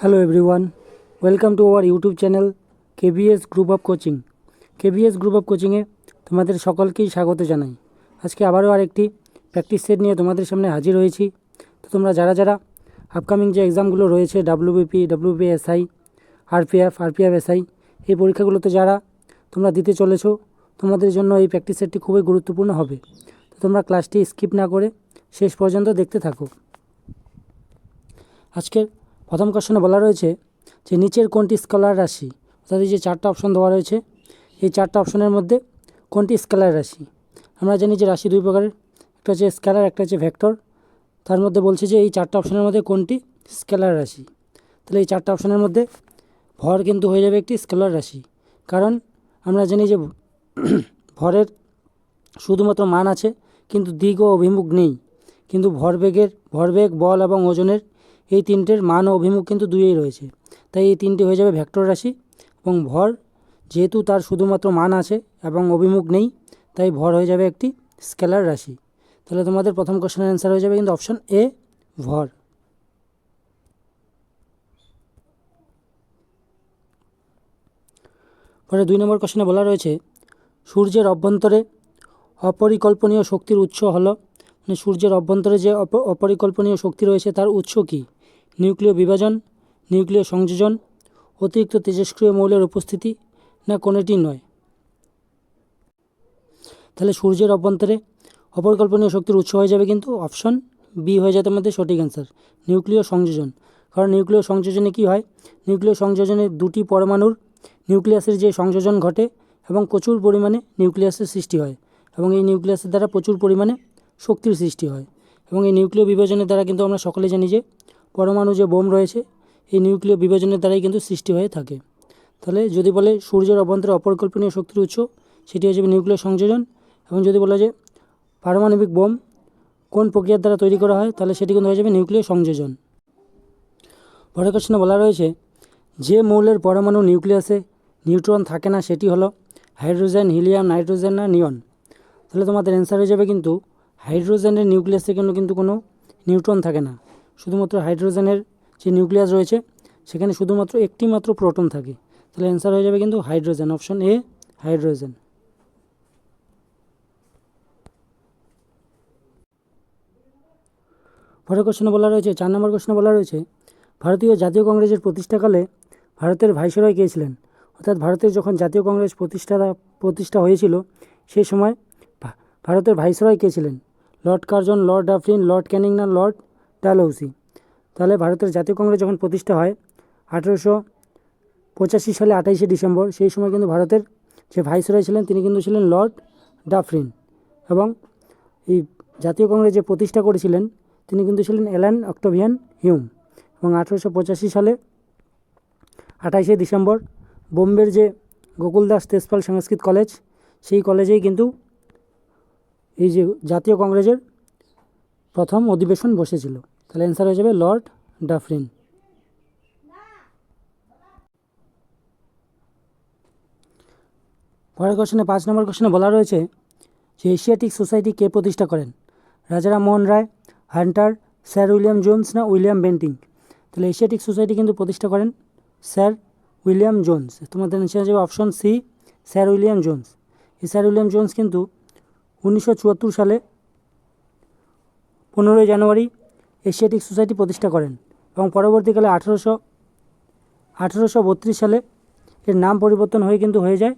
Hello everyone welcome to our YouTube channel KBS group of coaching KBS group of কোচিংয়ে তোমাদের সকলকেই স্বাগত জানাই। আজকে আবারও আরেকটি প্র্যাকটিস সেট নিয়ে তোমাদের সামনে হাজির হয়েছি। তো তোমরা যারা যারা আপকামিং যে এক্সামগুলো রয়েছে WBP WP SI RPF RPF SI এই পরীক্ষাগুলোতে যারা তোমরা দিতে চলেছো, তোমাদের জন্য এই প্র্যাকটিস সেটটি খুবই গুরুত্বপূর্ণ হবে। তো তোমরা ক্লাসটি স্কিপ না করে শেষ পর্যন্ত দেখতে থাকো। আজকের প্রথম কোশ্চেনে বলা রয়েছে যে নিচের কোনটি স্কেলার রাশি? অর্থাৎ এই যে চারটা অপশন দেওয়া রয়েছে, এই চারটা অপশনের মধ্যে কোনটি স্কেলার রাশি? আমরা জানি যে রাশি দুই প্রকারের, একটা হচ্ছে স্কেলার, একটা হচ্ছে ভেক্টর। তার মধ্যে বলছে যে এই চারটা অপশনের মধ্যে কোনটি স্কেলার রাশি? তাহলে এই চারটা অপশনের মধ্যে ভর কিন্তু হয়ে যাবে একটি স্কেলার রাশি। কারণ আমরা জানি যে ভরের শুধুমাত্র মান আছে, কিন্তু দিক ও অভিমুখ নেই। কিন্তু ভরবেগের, ভরবেগ, বল এবং ওজনের এই তিনটের মান ও অভিমুখ কিন্তু দুইই রয়েছে। তাই এই তিনটি হয়ে যাবে ভেক্টর রাশি এবং ভর, যেহেতু তার শুধুমাত্র মান আছে এবং অভিমুখ নেই, তাই ভর হয়ে যাবে একটি স্কেলার রাশি। তাহলে তোমাদের প্রথম কোশ্চেনের অ্যান্সার হয়ে যাবে কিন্তু অপশন এ ভর। পরে দুই নম্বর কোশ্চেনে বলা রয়েছে, সূর্যের অভ্যন্তরে অপরিকল্পনীয় শক্তির উৎস হলো মানে সূর্যের অভ্যন্তরে যে অপ- অপরিকল্পনীয় শক্তি রয়েছে তার উৎস কী? নিউক্লিয় বিভাজন, নিউক্লিয় সংযোজন, অতিরিক্ত তেজস্ক্রিয় মৌলের উপস্থিতি, না কোনোটি নয়। তাহলে সূর্যের অভ্যন্তরে অপরিকল্পনীয় শক্তির উৎস হয়ে যাবে কিন্তু অপশন বি হয়ে যায় তোমাদের সঠিক অ্যান্সার নিউক্লিয় সংযোজন। কারণ নিউক্লিয় সংযোজনে কি হয়? নিউক্লিয় সংযোজনে দুটি পরমাণুর নিউক্লিয়াসের যে সংযোজন ঘটে এবং প্রচুর পরিমাণে নিউক্লিয়াসের সৃষ্টি হয় এবং এই নিউক্লিয়াসের দ্বারা প্রচুর পরিমাণে শক্তির সৃষ্টি হয় এবং এই নিউক্লিয় বিভাজনের দ্বারা কিন্তু আমরা সকলে জানি যে পরমাণু যে বোম রয়েছে, এই নিউক্লিয় বিভাজনের দ্বারাই কিন্তু সৃষ্টি হয়ে থাকে। তাহলে যদি বলে সূর্যের অভ্যন্তরে অপরিকল্পনীয় শক্তির উৎস, সেটি হয়ে যাবে নিউক্লিয় সংযোজন, এবং যদি বলা যে পারমাণবিক বোম কোন প্রক্রিয়ার দ্বারা তৈরি করা হয়, তাহলে সেটি কিন্তু হয়ে যাবে নিউক্লিয় সংযোজন। পরের কোশ্চেনে বলা রয়েছে, যে মৌলের পরমাণু নিউক্লিয়াসে নিউট্রন থাকে না, সেটি হলো হাইড্রোজেন, হিলিয়াম, নাইট্রোজেন না নিয়ন। তাহলে তোমাদের অ্যান্সার হয়ে যাবে কিন্তু হাইড্রোজেনের নিউক্লিয়াসে কিন্তু কিন্তু কোনো নিউট্রন থাকে না। শুধুমাত্র হাইড্রোজেনের যে নিউক্লিয়াস রয়েছে, সেখানে শুধুমাত্র একটি মাত্র প্রোটন থাকে। তাহলে অ্যান্সার হয়ে যাবে কিন্তু হাইড্রোজেন অপশন এ হাইড্রোজেন। পরের কোশ্চেনে বলা রয়েছে, চার নম্বর কোশ্চেনে বলা রয়েছে, ভারতীয় জাতীয় কংগ্রেসের প্রতিষ্ঠাকালে ভারতের ভাইসরয় কে ছিলেন? অর্থাৎ ভারতের যখন জাতীয় কংগ্রেস প্রতিষ্ঠা প্রতিষ্ঠা হয়েছিল, সেই সময় ভারতের ভাইসরয় কে ছিলেন? Lord Curzon, lord Dufferin, lord Canning না লর্ড ডালহৌসি তাহলে ভারতের জাতীয় কংগ্রেস যখন প্রতিষ্ঠা হয়, আঠেরোশো পঁচাশি সালে আঠাইশে ডিসেম্বর, সেই সময় কিন্তু ভারতের যে ভাইসরয় ছিলেন, তিনি কিন্তু ছিলেন লর্ড ডাফরিন এবং এই জাতীয় কংগ্রেস যে প্রতিষ্ঠা করেছিলেন, তিনি কিন্তু ছিলেন এলান অক্টোভিয়ান হিউম এবং আঠেরোশো পঁচাশি সালে আঠাইশে ডিসেম্বর বোম্বের যে গোকুলদাস তেজপাল সংস্কৃত কলেজ, সেই কলেজেই কিন্তু এই যে জাতীয় কংগ্রেসের প্রথম অধিবেশন বসেছিল। তাহলে অ্যান্সার হয়ে যাবে লর্ড ডাফরিন পরের কোশ্চেনে পাঁচ নম্বর কোশ্চেনে বলা রয়েছে যে এশিয়াটিক সোসাইটি কে প্রতিষ্ঠা করেন? Rajaram Mohan Roy, Hunter, sir William Jones না উইলিয়াম বেন্টিং? তাহলে এশিয়াটিক সোসাইটি কিন্তু প্রতিষ্ঠা করেন স্যার উইলিয়াম জোন্স। তোমাদের নিচে যাবে option C sir William Jones. এই স্যার উইলিয়াম জোন্স কিন্তু উনিশশো চুয়াত্তর সালে পনেরোই জানুয়ারি এশিয়াটিক সোসাইটি প্রতিষ্ঠা করেন এবং পরবর্তীকালে আঠেরোশো আঠেরোশো বত্রিশ সালে এর নাম পরিবর্তন হয়ে কিন্তু হয়ে যায়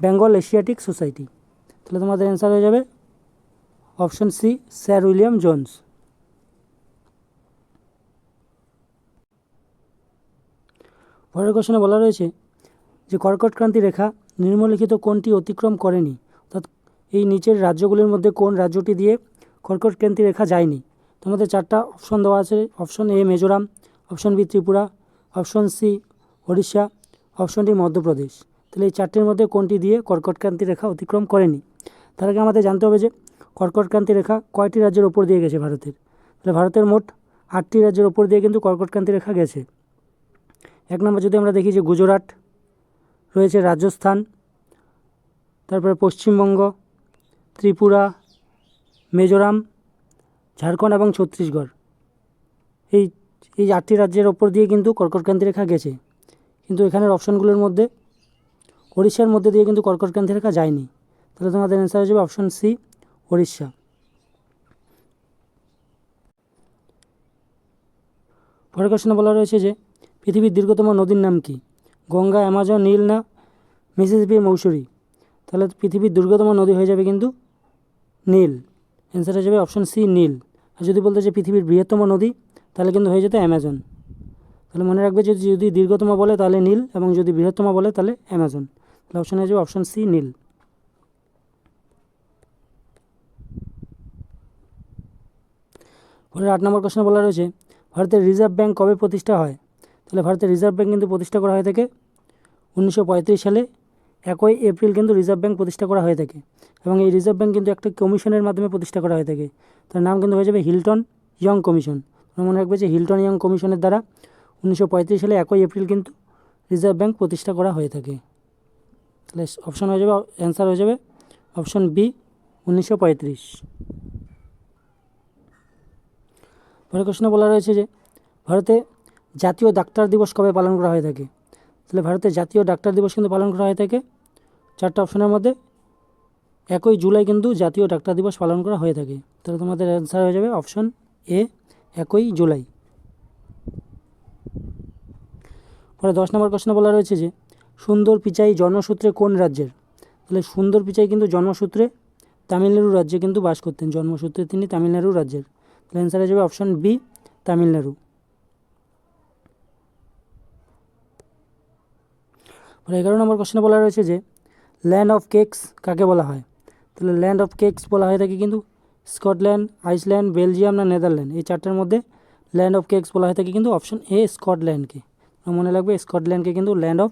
বেঙ্গল এশিয়াটিক সোসাইটি। তাহলে তোমাদের অ্যান্সার হয়ে যাবে option C sir William Jones পরের কোশ্চেনে বলা রয়েছে যে কর্কট ক্রান্তি রেখা নিম্নলিখিত কোনটি অতিক্রম করেনি? অর্থাৎ এই নিচের রাজ্যগুলির মধ্যে কোন রাজ্যটি দিয়ে কর্কট ক্রান্তি রেখা যায়নি। তোমাদের চারটা অপশন দেওয়া আছে। Option A Mizoram option B Tripura option C Odisha option D Madhya Pradesh. তাহলে এই চারটির মধ্যে কোনটি দিয়ে কর্কট ক্রান্তি রেখা অতিক্রম করেনি? তার আগে আমাদের জানতে হবে যে কর্কট ক্রান্তি রেখা কয়টি রাজ্যের ওপর দিয়ে গেছে ভারতের? তাহলে ভারতের মোট আটটি রাজ্যের ওপর দিয়ে কিন্তু কর্কট ক্রান্তি রেখা গেছে। এক নম্বর যদি আমরা দেখি যে গুজরাট, রয়েছে রাজস্থান, তারপরে পশ্চিমবঙ্গ, ত্রিপুরা মিজোরাম, ঝাড়খণ্ড এবং ছত্তিশগড়। এই এই আটটি রাজ্যের ওপর দিয়ে কিন্তু কর্কটক্রান্তি রেখা গেছে। কিন্তু এখানের অপশনগুলোর মধ্যে উড়িষ্যার মধ্যে দিয়ে কিন্তু কর্কটক্রান্তি রেখা যায়নি। তাহলে তোমাদের অ্যান্সার হয়ে যাবে অপশান সি উড়িষ্যা পরের কোশ্চেনে বলা রয়েছে যে, পৃথিবীর দীর্ঘতম নদীর নাম কি? গঙ্গা, অ্যামাজন, নীল না মিসিসিপি, মৌসুরি? তাহলে পৃথিবীর দীর্ঘতম নদী হয়ে যাবে কিন্তু নীল। অ্যান্সার হয়ে যাবে অপশান সি নীল। আর যদি বলতে যে পৃথিবীর বৃহত্তম নদী, তাহলে কিন্তু হয়ে যেত অ্যামাজন। তাহলে মনে রাখবে যে যদি দীর্ঘতম বলে, তাহলে নীল, এবং যদি বৃহত্তম বলে, তাহলে অ্যামাজন। তাহলে অপশান হয়ে যাবে অপশান সি নীল। পরের আট নম্বর প্রশ্ন বলা রয়েছে, ভারতের রিজার্ভ ব্যাঙ্ক কবে প্রতিষ্ঠা হয়? তাহলে ভারতের রিজার্ভ ব্যাঙ্ক কিন্তু প্রতিষ্ঠা করা হয়ে থাকে উনিশশো পঁয়ত্রিশ সালে। একই এপ্রিল কিন্তু রিজার্ভ ব্যাঙ্ক প্রতিষ্ঠা করা হয়ে থাকে। এবং এই রিজার্ভ ব্যাঙ্ক কিন্তু একটা কমিশনের মাধ্যমে প্রতিষ্ঠা করা হয়ে থাকে। তার নাম কিন্তু হয়ে যাবে হিলটন ইয়ং কমিশন মনে রাখবে যে হিলটন ইয়ং কমিশনের দ্বারা উনিশশো পঁয়ত্রিশ সালে একই এপ্রিল কিন্তু রিজার্ভ ব্যাঙ্ক প্রতিষ্ঠা করা হয়ে থাকে। তাহলে অপশান হয়ে যাবে অ্যান্সার হয়ে যাবে অপশান বি উনিশশো পরের প্রশ্নে বলা রয়েছে যে ভারতে জাতীয় ডাক্তার দিবস কবে পালন করা হয়ে থাকে? তাহলে ভারতের জাতীয় ডাক্তার দিবস কিন্তু পালন করা হয়ে থাকে। চারটা অপশনের মধ্যে একই জুলাই কিন্তু জাতীয় ডাক্তার দিবস পালন করা হয়ে থাকে। তাহলে তোমাদের অ্যান্সার হয়ে যাবে অপশন এ একই জুলাই। পরে দশ নম্বর প্রশ্ন বলা রয়েছে যে, সুন্দর পিচাই জন্মসূত্রে কোন রাজ্যের? তাহলে সুন্দর পিচাই কিন্তু জন্মসূত্রে তামিলনাড়ু রাজ্যে কিন্তু বাস করতেন। জন্মসূত্রে তিনি তামিলনাড়ু রাজ্যের। তাহলে অ্যান্সার হয়ে যাবে অপশন বি তামিলনাড়ু। এগারো নম্বর কোশ্চেনে বলা রয়েছে যে ল্যান্ড অফ কেকস কাকে বলা হয়? তাহলে ল্যান্ড অফ কেকস বলা হয়ে থাকে কিন্তু স্কটল্যান্ড, আইসল্যান্ড, বেলজিয়াম না নেদারল্যান্ড। এই চারটার মধ্যে ল্যান্ড অফ কেকস বলা হয়ে থাকে কিন্তু অপশন এ স্কটল্যান্ডকে। মনে লাগবে স্কটল্যান্ডকে কিন্তু ল্যান্ড অফ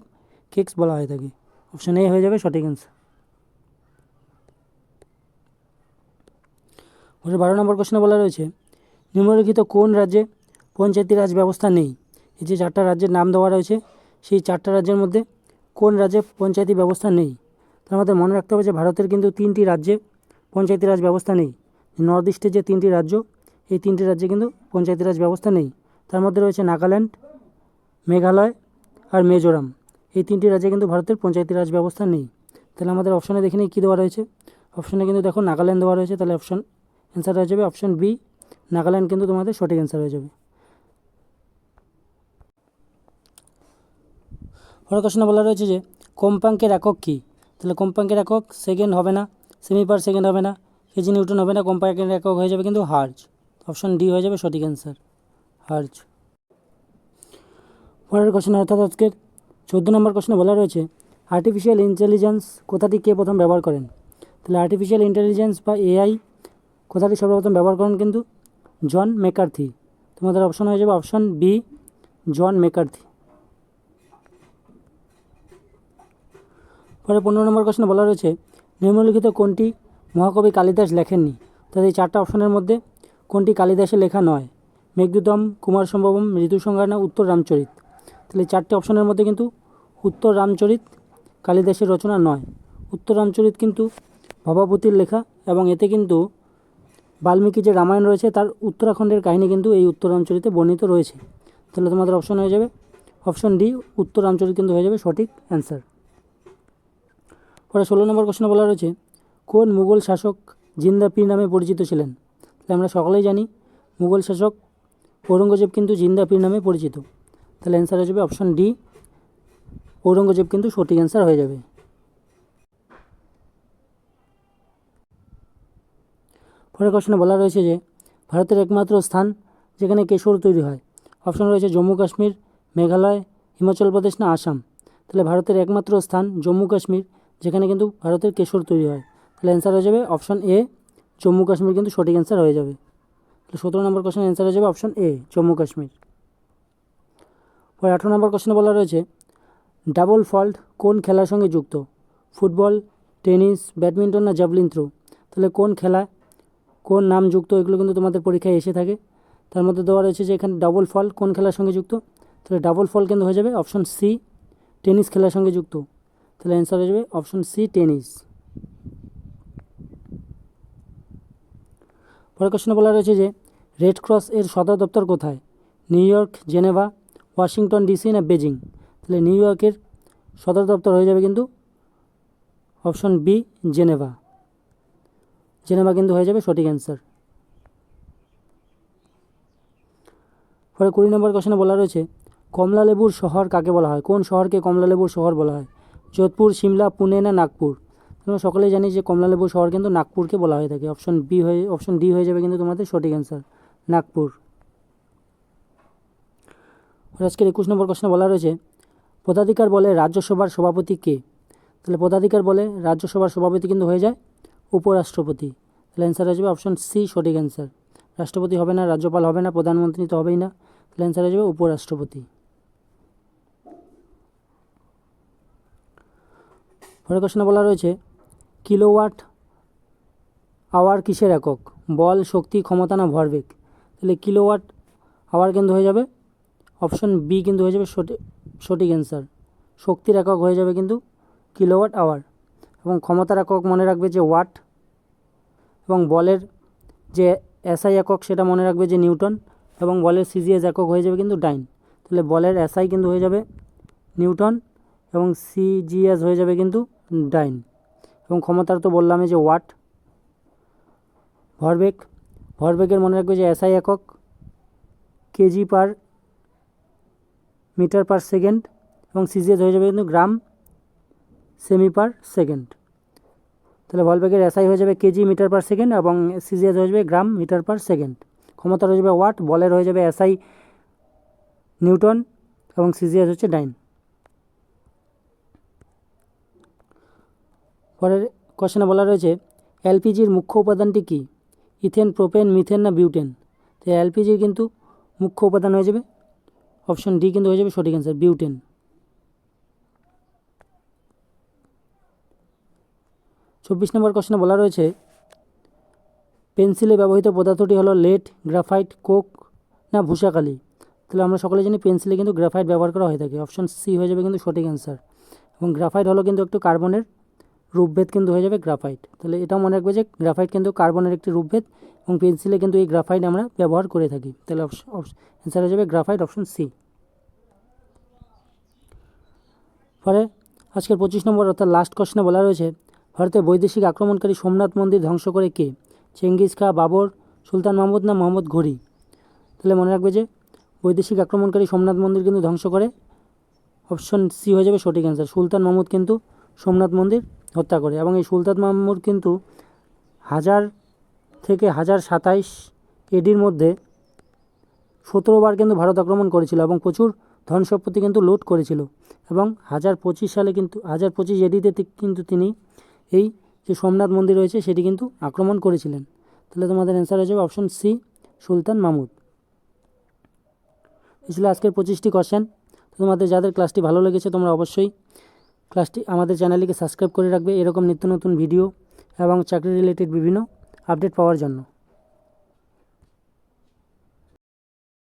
কেকস বলা হয়ে থাকে। অপশন এ হয়ে যাবে সঠিক অ্যান্সার পরে বারো নম্বর কোশ্চেনে বলা রয়েছে, নিম্নলিখিত কোন রাজ্যে পঞ্চায়েতি রাজ ব্যবস্থা নেই? এই যে চারটা রাজ্যের নাম দেওয়া রয়েছে, সেই চারটা রাজ্যের মধ্যে কোন রাজ্যে পঞ্চায়েতি ব্যবস্থা নেই? তার আমাদের মনে রাখতে হবে যে ভারতের কিন্তু তিনটি রাজ্যে পঞ্চায়েতি রাজ ব্যবস্থা নেই। নর্থ ইস্টের যে তিনটি রাজ্য, এই তিনটি রাজ্যে কিন্তু পঞ্চায়েতি রাজ ব্যবস্থা নেই। তার মধ্যে রয়েছে নাগাল্যান্ড, মেঘালয় আর মিজোরাম। এই তিনটি রাজ্যে কিন্তু ভারতের পঞ্চায়েতি রাজ ব্যবস্থা নেই। তাহলে আমাদের অপশনে দেখে নিই কী দেওয়া রয়েছে। অপশনে কিন্তু দেখো নাগাল্যান্ড দেওয়া রয়েছে, তাহলে অপশন অ্যান্সার হয়ে যাবে। অপশন বি নাগাল্যান্ড কিন্তু তোমাদের সঠিক অ্যান্সার হয়ে যাবে। পরের বলা রয়েছে যে, কম্পাঙ্কের একক কী? তাহলে কম্পাঙ্কের একক সেকেন্ড হবে না সেমি পার সেকেন্ড হবে না কেজি নিউটন হবে না কম্পাঙ্কের একক হয়ে যাবে কিন্তু হার্জ অপশন ডি হয়ে যাবে সঠিক অ্যান্সার হার্জ পরের কোশ্চেন অর্থাৎ আজকের চোদ্দ নম্বর কোশ্চেনে বলা রয়েছে আর্টিফিশিয়াল ইন্টেলিজেন্স কথাটি কে প্রথম ব্যবহার করেন? তাহলে আর্টিফিশিয়াল ইন্টেলিজেন্স বা এআই কথাটি সর্বপ্রথম ব্যবহার করেন কিন্তু? জন মেকার্থি তোমাদের অপশন হয়ে যাবে অপশন বি জন মেকার্থি পরে পনেরো নম্বর কোশ্চেনে বলা রয়েছে, নিম্নলিখিত কোনটি মহাকবি কালিদাস লেখেননি? তাহলে এই চারটা অপশনের মধ্যে কোনটি কালিদাসের লেখা নয়? মেঘদূতম, কুমার সম্ভবম ঋতুসংহার না উত্তর রামচরিত। তাহলে চারটি অপশনের মধ্যে কিন্তু উত্তর রামচরিত, কালিদাসের রচনা নয়। উত্তর রামচরিত কিন্তু ভবাবতীর লেখা এবং এতে কিন্তু বাল্মীকি যে রামায়ণ রয়েছে, তার উত্তরাখণ্ডের কাহিনী কিন্তু এই উত্তর রামচরিতে বর্ণিত রয়েছে। তাহলে তোমাদের অপশন হয়ে যাবে। অপশন ডি, উত্তর রামচরিত কিন্তু হয়ে যাবে সঠিক অ্যান্সার। পরে ষোলো নম্বর কোশ্চেনে বলা রয়েছে, কোন মুঘল শাসক জিন্দা পীর নামে পরিচিত ছিলেন? তাহলে আমরা সকলেই জানি, মুঘল শাসক ঔরঙ্গজেব কিন্তু জিন্দা পীর নামে পরিচিত। তাহলে অ্যান্সার হয়ে যাবে অপশন ডি ঔরঙ্গজেব কিন্তু সঠিক অ্যান্সার হয়ে যাবে। পরের কোশ্চেনে বলা রয়েছে যে, ভারতের একমাত্র স্থান যেখানে কেশর তৈরি হয় অপশন রয়েছে জম্মু কাশ্মীর, মেঘালয়, হিমাচল প্রদেশ না আসাম। তাহলে ভারতের একমাত্র স্থান জম্মু কাশ্মীর যেখানে কিন্তু ভারতের কেশর তৈরি হয়। তাহলে অ্যান্সার হয়ে যাবে অপশন এ জম্মু কাশ্মীর কিন্তু সঠিক অ্যান্সার হয়ে যাবে। তাহলে সতেরো নম্বর কোশ্চেন অ্যান্সার হয়ে যাবে অপশন এ জম্মু কাশ্মীর। পরে আঠেরো নম্বর কোশ্চেনে বলা রয়েছে ডাবল ফল্ট কোন খেলার সঙ্গে যুক্ত? ফুটবল, টেনিস, ব্যাডমিন্টন না জ্যাভলিন থ্রো তাহলে কোন খেলা, কোন নাম যুক্ত এগুলো কিন্তু তোমাদের পরীক্ষায় এসে থাকে। তার মধ্যে দেওয়া রয়েছে যে এখানে ডাবল ফল কোন খেলার সঙ্গে যুক্ত? তাহলে ডাবল ফল কিন্তু হয়ে যাবে অপশন সি টেনিস খেলার সঙ্গে যুক্ত। তাহলে অ্যান্সার হয়ে যাবে অপশন সি টেনিস পরের কোশ্চেনে বলা রয়েছে যে রেড ক্রস এর সদর দপ্তর কোথায়? New York, Geneva, Washington DC না বেজিং? তাহলে নিউ ইয়র্কের সদর দপ্তর হয়ে যাবে কিন্তু অপশন বি জেনেভা। জেনেভা কিন্তু হয়ে যাবে সঠিক অ্যান্সার পরে কুড়ি নম্বর কোশ্চেনে বলা রয়েছে, কমলালেবুর শহর কাকে বলা হয়? কোন শহরকে কমলালেবুর শহর বলা হয়? যোধপুর, সিমলা, পুনে না নাগপুর? তোমরা সকলেই জানি যে কমলালেবুর শহর কিন্তু নাগপুরকে বলা হয়ে থাকে। অপশন বি হয়ে অপশন ডি হয়ে যাবে কিন্তু তোমাদের সঠিক অ্যান্সার নাগপুর। আজকের একুশ নম্বর কোশ্চেনে বলা রয়েছে, পদাধিকার বলে রাজ্যসভার সভাপতি কে? তাহলে পদাধিকার বলে রাজ্যসভার সভাপতি কিন্তু হয়ে যায় উপরাষ্ট্রপতি। তাহলে অ্যান্সার যাবে অপশন সি সঠিক অ্যান্সার রাষ্ট্রপতি হবে না, রাজ্যপাল হবে না, প্রধানমন্ত্রী তো হবেই না। তাহলে অ্যান্সার যাবে উপরাষ্ট্রপতি। পরের কোশ্চেনে বলা রয়েছে, কিলোওয়াট আওয়ার কিসের একক? বল, শক্তি, ক্ষমতা না ভরবেগ তাহলে কিলোওয়াট আওয়ার কিন্তু হয়ে যাবে? অপশন বি কিন্তু হয়ে যাবে সঠিক অ্যান্সার শক্তির একক হয়ে যাবে কিন্তু কিলোওয়াট আওয়ার। এবং ক্ষমতার একক মনে রাখবে যে ওয়াট, এবং বলের যে এসআই একক সেটা মনে রাখবে যে নিউটন, এবং বলের সিজিএস একক হয়ে যাবে কিন্তু ডাইন। তাহলে বলের এসআই কিন্তু হয়ে যাবে নিউটন, এবং সিজিএস হয়ে যাবে কিন্তু ডাইন। এবং ক্ষমতার তো বললামই যে ওয়াট। ভরবেগ। ভরবেগের মনে রাখবে যে এসআই একক KG per metre per second এবং সিজিএস হয়ে যাবে কিন্তু গ্রাম সেমি পার সেকেন্ড। তাহলে ভলবেগের এসআই হয়ে যাবে কেজি মিটার পার সেকেন্ড এবং সিজিএস হয়ে যাবে গ্রাম মিটার পার সেকেন্ড। ক্ষমতা হয়ে যাবে ওয়াট, বলের হয়ে যাবে এসআই নিউটন এবং সিজিএস হচ্ছে ডাইন। পরের কোশ্চেনে বলা রয়েছে, এলপিজির মুখ্য উপাদানটি কী? ইথেন, প্রোপেন, মিথেন না বিউটেন? তো এলপিজির কিন্তু মুখ্য উপাদান হয়ে যাবে। অপশন ডি কিন্তু হয়ে যাবে সঠিক অ্যান্সার, বিউটেন। চব্বিশ নম্বর কোশ্চেনে বলা রয়েছে, পেন্সিলে ব্যবহৃত পদার্থটি হলো লেড, গ্রাফাইট, কোক না ভূষাকালি? তাহলে আমরা সকলে জানি পেন্সিলে কিন্তু গ্রাফাইট ব্যবহার করা হয়ে থাকে। অপশন সি হয়ে যাবে কিন্তু সঠিক অ্যান্সার। এবং গ্রাফাইট হলো কিন্তু একটু কার্বনের রূপভেদ কিন্তু হয়ে যাবে গ্রাফাইট। তাহলে এটাও মনে রাখবে যে গ্রাফাইট কিন্তু কার্বনের একটি রূপভেদ এবং পেন্সিলে কিন্তু এই গ্রাফাইট আমরা ব্যবহার করে থাকি। তাহলে অ্যান্সার হয়ে যাবে গ্রাফাইট অপশন সি। পরে আজকের পঁচিশ নম্বর অর্থাৎ লাস্ট কোশ্চেনে বলা রয়েছে ভারতে বৈদেশিক আক্রমণকারী সোমনাথ মন্দির ধ্বংস করে কে? চেঙ্গিস খা, বাবর, সুলতান মাহমুদ না মোহাম্মদ ঘড়ি তাহলে মনে রাখবে যে বৈদেশিক আক্রমণকারী সোমনাথ মন্দির কিন্তু ধ্বংস করে। অপশন সি হয়ে যাবে সঠিক অ্যান্সার সুলতান মাহমুদ কিন্তু সোমনাথ মন্দির হত্যা করে। এবং এই সুলতান মাহমুদ কিন্তু হাজার থেকে হাজার সাতাইশ এডির মধ্যে সতেরো বার কিন্তু ভারত আক্রমণ করেছিল এবং প্রচুর ধন সম্পত্তি কিন্তু লুট করেছিল। এবং হাজার পঁচিশ সালে কিন্তু, হাজার পঁচিশ এডিতে কিন্তু তিনি এই যে সোমনাথ মন্দির রয়েছে, সেটি কিন্তু আক্রমণ করেছিলেন। তাহলে তোমাদের অ্যান্সার হয়ে যাবে অপশন সি সুলতান মাহমুদ এই ছিল আজকের পঁচিশটি কোশ্চেন তোমাদের যাদের ক্লাসটি ভালো লেগেছে, তোমরা অবশ্যই ক্লাসটি আমাদের চ্যানেলটিকে সাবস্ক্রাইব করে রাখবে এরকম নিত্য নতুন ভিডিও এবং চাকরি রিলেটেড বিভিন্ন আপডেট পাওয়ার জন্য।